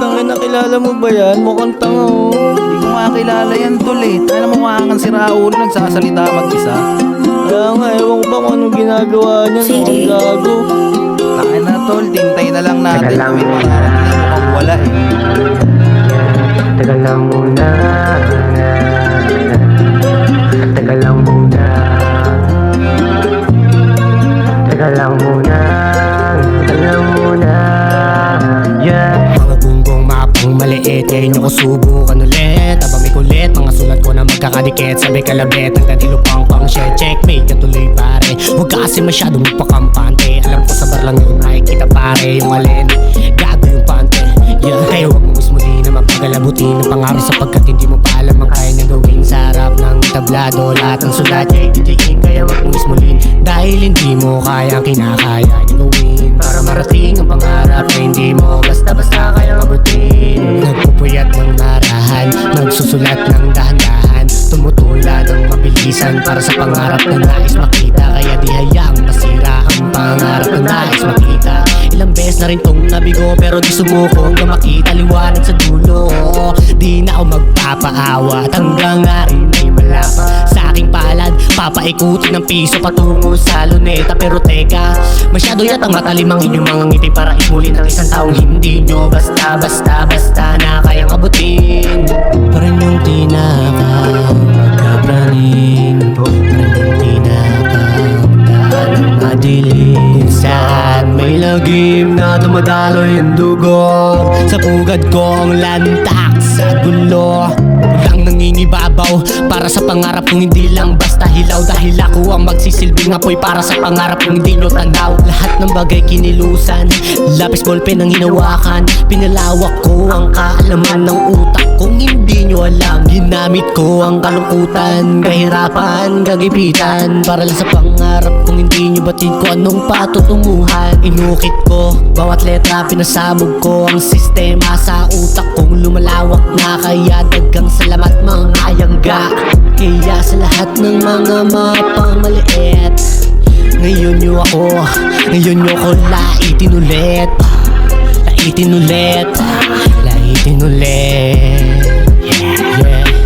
Tangin nakilala mo ba yan? Mukhang tanga oh. Hindi ko makakilala yan tol eh. Alam mo mukha kang si Raul nagsasalita mag-isa. Kaya nga, ewan ko ba kung anong ginagawa niya. Mukhang gago. Takin na tol, tintay na lang natin. Teka lang. Gawin mo na mukhang wala eh. Teka lang muna Teka lang muna Teka lang muna maliit Ngayon yung subukan ulit. Aba may kulit Mga sulat ko na magkakadikit. Sabay kalabit Ang kadilo pang share. Checkmate Katuloy pare. Huwag ka kasi masyadong magpakampante. Alam ko sa bar lang yun Nakikita pare. Yung alin Gago yung pante. Yeah Kaya huwag mo mismo di na mapagalabutin Ang pangarap sapagkat hindi mo pa alam Ang kaya niyang gawin. Sa harap ng tablado Lahat ng sulat niya ititigin Kaya huwag mo mismo lin Dahil hindi mo kaya ang kinakaya ng dahan-dahan. Tumutula ng mabilisan Para sa pangarap na nais makita. Kaya di hayaang masira Ang pangarap na nais makita. Ilang beses na rin tong nabigo Pero di sumuko hanggang makita. Liwanag sa dulo Di na ako magpapaawat Hanggang nga rin ay malapa Sa aking palad Papaikutin ng piso patungo sa luneta. Pero teka Masyado yatang matalim ang inyong mga ngiti. Para ismulin ng isang taong hindi nyo Basta basta basta na ng madilim Kung saan may lagim na dumadaloy ang dugo. Sa pugad ko ang lantak sa gulo nangingibabaw Para sa pangarap kung hindi lang basta hilaw. Dahil ako ang magsisilbing apoy Para sa pangarap kung hindi nyo tanaw Lahat ng bagay kinilusan. Lapis ballpen ang hinawakan. Pinalawak ko ang kaalaman ng utak Kung hindi nyo alam Ginamit ko ang kalungkutan. Kahirapan, kagipitan Para lang sa pangarap Kung hindi nyo batid ko anong patutunguhan. Inukit ko Bawat letra pinasabog ko Ang sistema sa utak kong lumalawak na Kaya dagang salamat mga ayangga. Kaya sa lahat ng mga mapang maliit Ngayon nyo ako Ngayon nyo ako laitin ulit Laitin ulit Laitin ulit Yeah, yeah